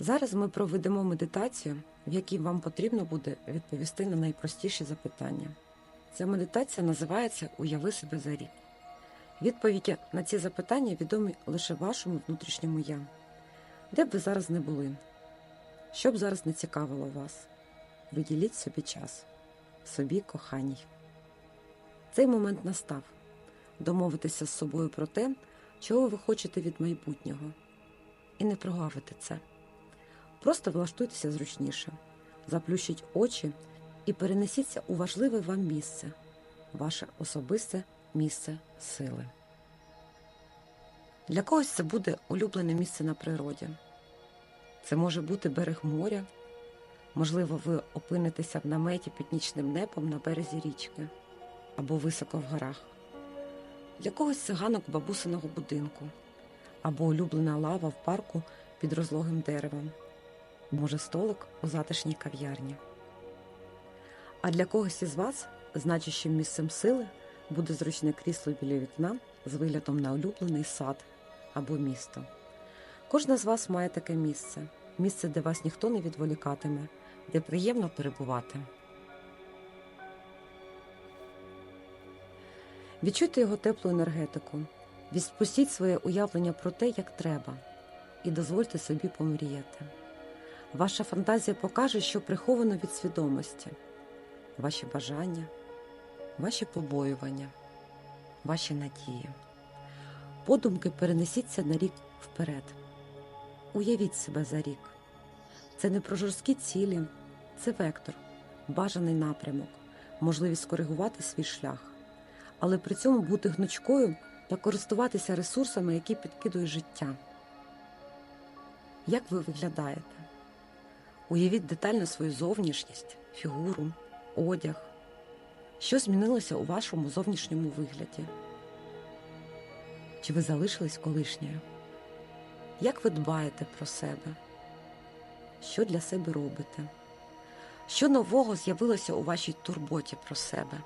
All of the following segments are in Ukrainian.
Зараз ми проведемо медитацію, в якій вам потрібно буде відповісти на найпростіші запитання. Ця медитація називається Уяви себе за рік. Відповіді на ці запитання відомі лише вашому внутрішньому я. Де б ви зараз не були? Що б зараз не цікавило вас? Виділіть собі час, собі коханій. Цей момент настав домовитися з собою про те, чого ви хочете від майбутнього, і не прогавити це. Просто влаштуйтеся зручніше, заплющіть очі і перенесіться у важливе вам місце, ваше особисте місце сили. Для когось це буде улюблене місце на природі. Це може бути берег моря, можливо, ви опинитеся в наметі під нічним небом на березі річки або високо в горах. Для когось це ганок бабусиного будинку або улюблена лава в парку під розлогим деревом, може столик у затишній кав'ярні. А для когось із вас значущим місцем сили буде зручне крісло біля вікна з виглядом на улюблений сад або місто. Кожна з вас має таке місце місце, де вас ніхто не відволікатиме, де приємно перебувати. Відчуйте його теплу енергетику, відпустіть своє уявлення про те, як треба, і дозвольте собі помріяти. Ваша фантазія покаже, що приховано від свідомості, ваші бажання, ваші побоювання, ваші надії. Подумки перенесіться на рік вперед. Уявіть себе за рік. Це не про жорсткі цілі, це вектор, бажаний напрямок, можливість скоригувати свій шлях, але при цьому бути гнучкою та користуватися ресурсами, які підкидує життя. Як ви виглядаєте? Уявіть детально свою зовнішність, фігуру, одяг. Що змінилося у вашому зовнішньому вигляді? Чи ви залишились колишньою? Як ви дбаєте про себе? Що для себе робите? Що нового з'явилося у вашій турботі про себе?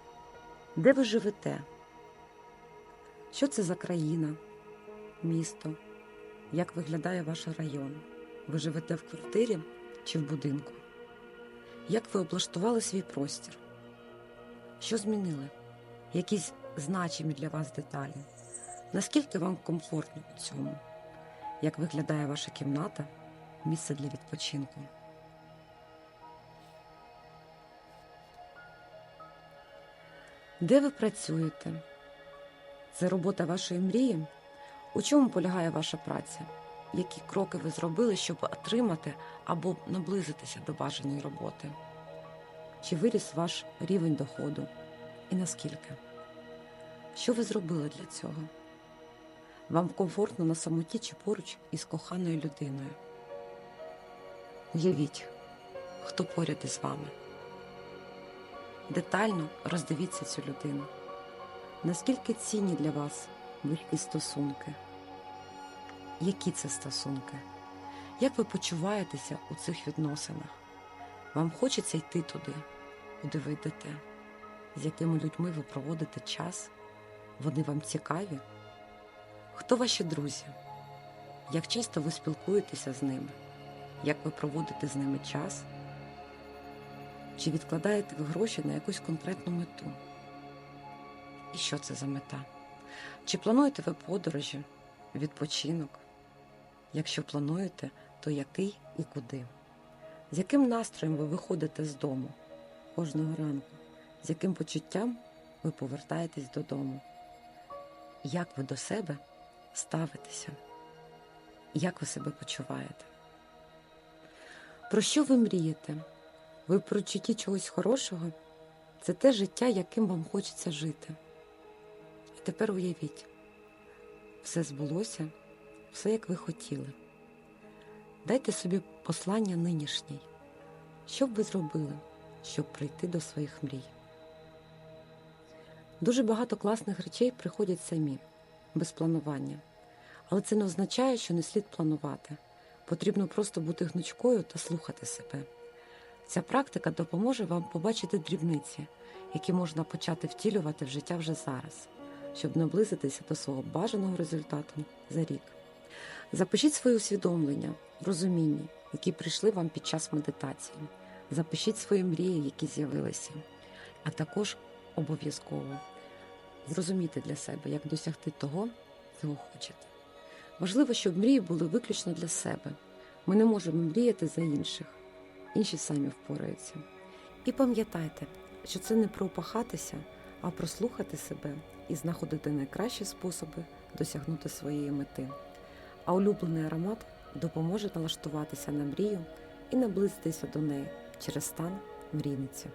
Де ви живете? Що це за країна, місто? Як виглядає ваш район? Ви живете в квартирі чи в будинку? Як ви облаштували свій простір? Що змінили? Якісь значимі для вас деталі? Наскільки вам комфортно у цьому? Як виглядає ваша кімната, місце для відпочинку? Де ви працюєте? Це робота вашої мрії? У чому полягає ваша праця? Які кроки ви зробили, щоб отримати або наблизитися до бажаної роботи? Чи виріс ваш рівень доходу? І наскільки? Що ви зробили для цього? Вам комфортно на самоті чи поруч із коханою людиною? Уявіть, хто поряд із вами. Детально роздивіться цю людину. Наскільки цінні для вас близькі стосунки? Які це стосунки? Як ви почуваєтеся у цих відносинах? Вам хочеться йти туди, куди ви йдете? З якими людьми ви проводите час? Вони вам цікаві? Хто ваші друзі? Як часто ви спілкуєтеся з ними? Як ви проводите з ними час? Чи відкладаєте ви гроші на якусь конкретну мету? І що це за мета? Чи плануєте ви подорожі, відпочинок? Якщо плануєте, то який і куди? З яким настроєм ви виходите з дому кожного ранку? З яким почуттям ви повертаєтесь додому? Як ви до себе ставитеся? Як ви себе почуваєте? Про що ви мрієте? Ви про чутті чогось хорошого? Це те життя, яким вам хочеться жити. А тепер уявіть, все збулося, все як ви хотіли. Дайте собі послання нинішній. Що б ви зробили, щоб прийти до своїх мрій? Дуже багато класних речей приходять самі, без планування. Але це не означає, що не слід планувати. Потрібно просто бути гнучкою та слухати себе. Ця практика допоможе вам побачити дрібниці, які можна почати втілювати в життя вже зараз, щоб наблизитися до свого бажаного результату за рік. Запишіть своє усвідомлення в розумінні, які прийшли вам під час медитації. Запишіть свої мрії, які з'явилися, а також обов'язково зрозуміти для себе, як досягти того, чого хочете. Важливо, щоб мрії були виключно для себе. Ми не можемо мріяти за інших, інші самі впораються. І пам'ятайте, що це не про упахатися, а про слухати себе і знаходити найкращі способи досягнути своєї мети. А улюблений аромат допоможе налаштуватися на мрію і наблизитися до неї через стан мрійниці.